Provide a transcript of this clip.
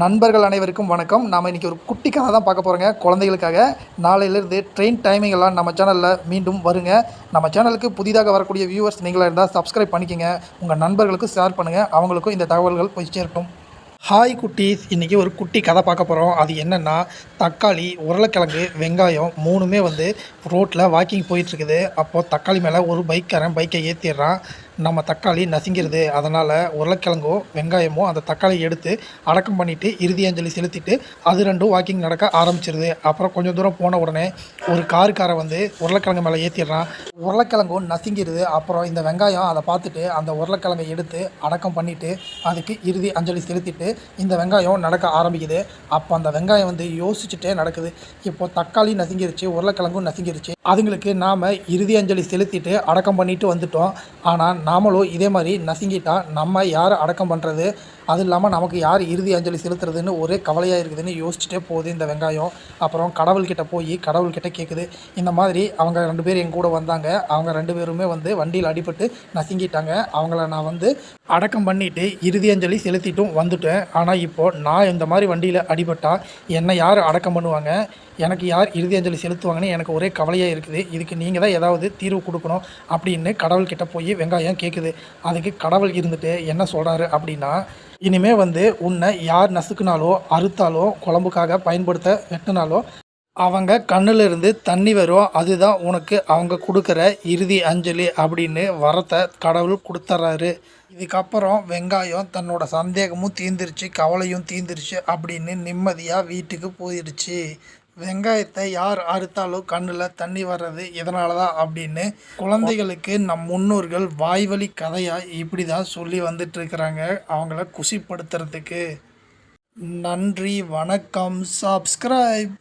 நண்பர்கள் அனைவருக்கும் வணக்கம். நாம் இன்றைக்கி ஒரு குட்டி கதை தான் பார்க்க போகிறோங்க குழந்தைகளுக்காக நாளையிலேருந்து ட்ரெயின் டைமிங் எல்லாம் நம்ம சேனலில் மீண்டும் வருங்க. நம்ம சேனலுக்கு புதிதாக வரக்கூடிய வியூவர்ஸ் நீங்களாக இருந்தால் சப்ஸ்கிரைப் பண்ணிக்கோங்க. உங்கள் நண்பர்களுக்கும் ஷேர் பண்ணுங்கள் அவங்களுக்கும் இந்த தகவல்கள் போய் சேரட்டும். ஹாய் குட்டீஸ் இன்றைக்கி ஒரு குட்டி கதை பார்க்க போகிறோம் அது என்னென்னா தக்காளி உருளைக்கிழங்கு வெங்காயம் மூணுமே வந்து ரோட்டில் வாக்கிங் போயிட்டுருக்குது. அப்போது தக்காளி மேலே ஒரு பைக்காரன் பைக்கை ஏற்றிடுறான் நம்ம தக்காளி நசுங்கிறது அதனால் உருளைக்கிழங்கோ வெங்காயமோ அந்த தக்காளியை எடுத்து அடக்கம் பண்ணிவிட்டு இறுதி அஞ்சலி செலுத்திட்டு அது ரெண்டும் வாக்கிங் நடக்க ஆரம்பிச்சிருது. அப்புறம் கொஞ்சம் தூரம் போன உடனே ஒரு காருக்காரை வந்து உருளைக்கிழங்கு மேலே ஏற்றிடுறான் உருளைக்கிழங்கும் நசுங்கிருது. அப்புறம் இந்த வெங்காயம் அதை பார்த்துட்டு அந்த உருளைக்கிழங்கை எடுத்து அடக்கம் பண்ணிவிட்டு அதுக்கு இறுதி அஞ்சலி செலுத்திட்டு இந்த வெங்காயம் நடக்க ஆரம்பிக்குது. அப்போ அந்த வெங்காயம் வந்து யோசிச்சுட்டே நடக்குது. இப்போ தக்காளி நசுங்கிருச்சு உருளைக்கிழங்கும் நசுங்கிருச்சு. அதுங்களுக்கு நாம் இறுதி அஞ்சலி செலுத்திட்டு அடக்கம் பண்ணிட்டு வந்துட்டோம். ஆனால் நாமளும் இதே மாதிரி நசுங்கிட்டால் நம்ம யார் அடக்கம் பண்ணுறது அது இல்லாமல் நமக்கு யார் இறுதி அஞ்சலி செலுத்துறதுன்னு ஒரே கவலையாக இருக்குதுன்னு யோசிச்சுட்டே போகுது இந்த வெங்காயம். அப்புறம் கடவுள்கிட்ட போய் கடவுள்கிட்ட கேட்குது இந்த மாதிரி அவங்க ரெண்டு பேர் என் கூட வந்தாங்க. அவங்க ரெண்டு பேருமே வந்து வண்டியில் அடிபட்டு நசுங்கிட்டாங்க. அவங்கள நான் வந்து அடக்கம் பண்ணிவிட்டு இறுதி அஞ்சலி செலுத்திட்டும் வந்துட்டேன். ஆனால் இப்போது நான் இந்த மாதிரி வண்டியில் அடிபட்டால் என்னை யார் அடக்கம் பண்ணுவாங்க? எனக்கு யார் இறுதி அஞ்சலி செலுத்துவாங்கன்னு எனக்கு ஒரே கவலையாக இருக்குது. இதுக்கு நீங்கள் தான் ஏதாவது தீர்வு கொடுக்கணும் அப்படின்னு கடவுள்கிட்ட போய் வெங்காயம் கேட்குது அதுக்கு கடவுள் இருந்துட்டு என்ன சொல்கிறாரு அப்படின்னா இனிமே வந்து உன்னை யார் நசுக்குனாலோ அறுத்தாலோ குழம்புக்காக பயன்படுத்த வெட்டினாலோ அவங்க கண்ணிலிருந்து தண்ணி வரும். அதுதான் உனக்கு அவங்க கொடுக்குற இறுதி அஞ்சலி அப்படின்னு வரத்தை கடவுள் கொடுத்துட்றாரு இதுக்கப்புறம் வெங்காயம் தன்னோட சந்தேகமும் தீந்துருச்சு கவலையும் தீந்துருச்சு அப்படின்னு நிம்மதியாக வீட்டுக்கு போயிடுச்சு வெங்காயத்தை யார் அறுத்தாலும் கண்ணில் தண்ணி வர்றது இதனால தான் அப்படின்னு குழந்தைகளுக்கு நம் முன்னோர்கள் வாய்வழி கதையாக இப்படி தான் சொல்லி வந்துட்டுருக்கிறாங்க. அவங்கள குஷிப்படுத்துறதுக்கு நன்றி வணக்கம் சப்ஸ்கிரைப்